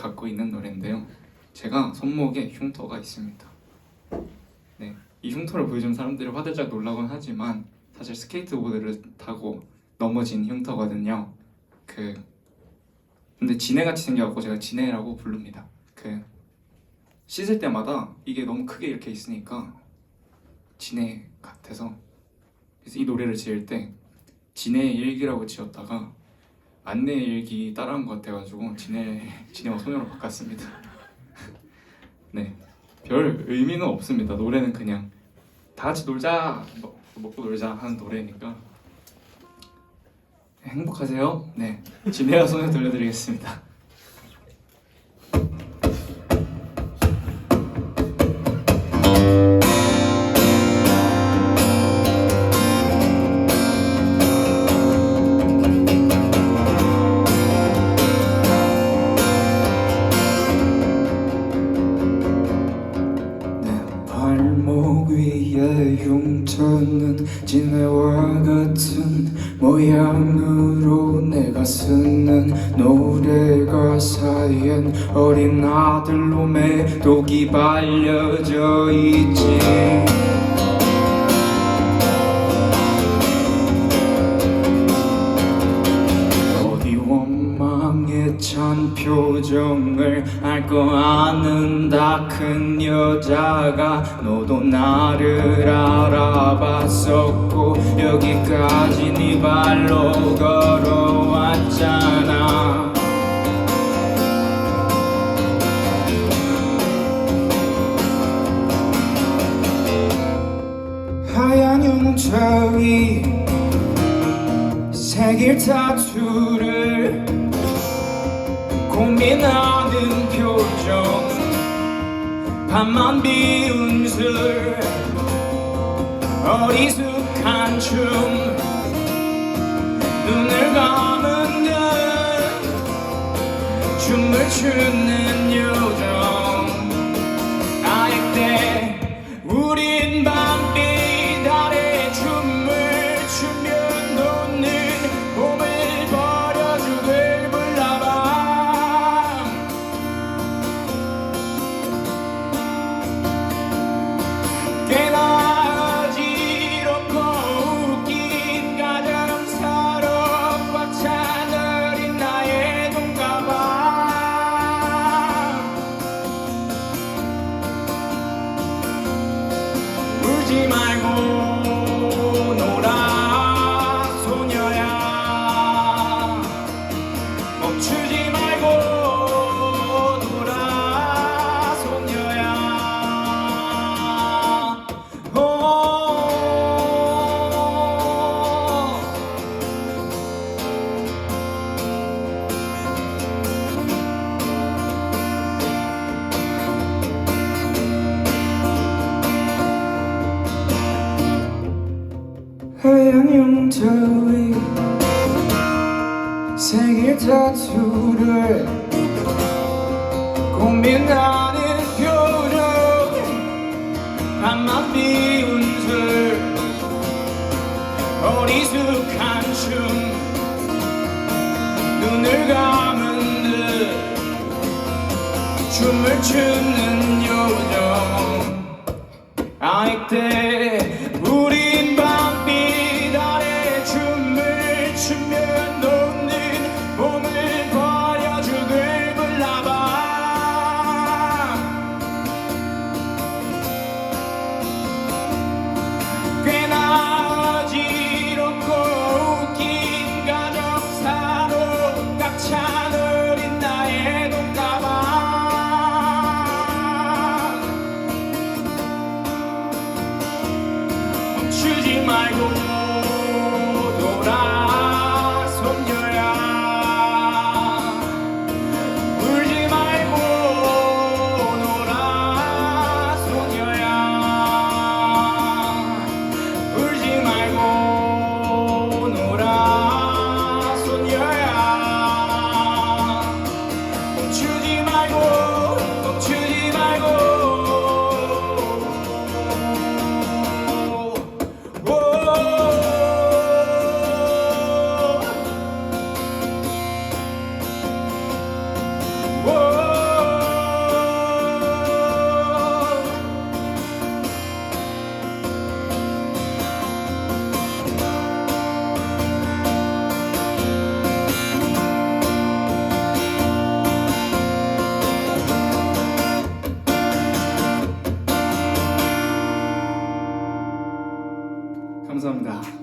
갖고 있는 노래인데요. 제가 손목에 흉터가 있습니다. 네, 이 흉터를 보여준 사람들이 화들짝 놀라곤 하지만 사실 스케이트보드를 타고 넘어진 흉터거든요. 그 근데 지네같이 생겨갖고 제가 지네라고 부릅니다. 그 씻을 때마다 이게 너무 크게 이렇게 있으니까 지네 같아서 그래서 이 노래를 지을 때 지네의 일기라고 지었다가 안내의 일기 따라한 것 같아가지고 지네 지네와 소녀로 바꿨습니다. 네, 별 의미는 없습니다. 노래는 그냥 다 같이 놀자 먹, 먹고 놀자 하는 노래니까 행복하세요. 네, 지네와 소녀 들려드리겠습니다. 위에 흉터는 지네와 같은 모양으로 내가 쓰는 노래 가사엔 어린 아들 놈의 독이 발려져 있지 찬 표정을 알거 아는 다. 큰 여자가 너도 나를 알아봤었고 여기까지 네 발로 걸어왔잖아. 하얀 흉터 위 새길 타투를 고민하는 표정. 밤만 비운 술. 어리숙한 춤. 눈을 감은 듯 춤을 추는 요정 위 새길 타투를 고민하는 표정 밤만 비운 술 어리숙한 춤 눈을 감은 듯 춤을 추는 요정. 아이 때 감사합니다.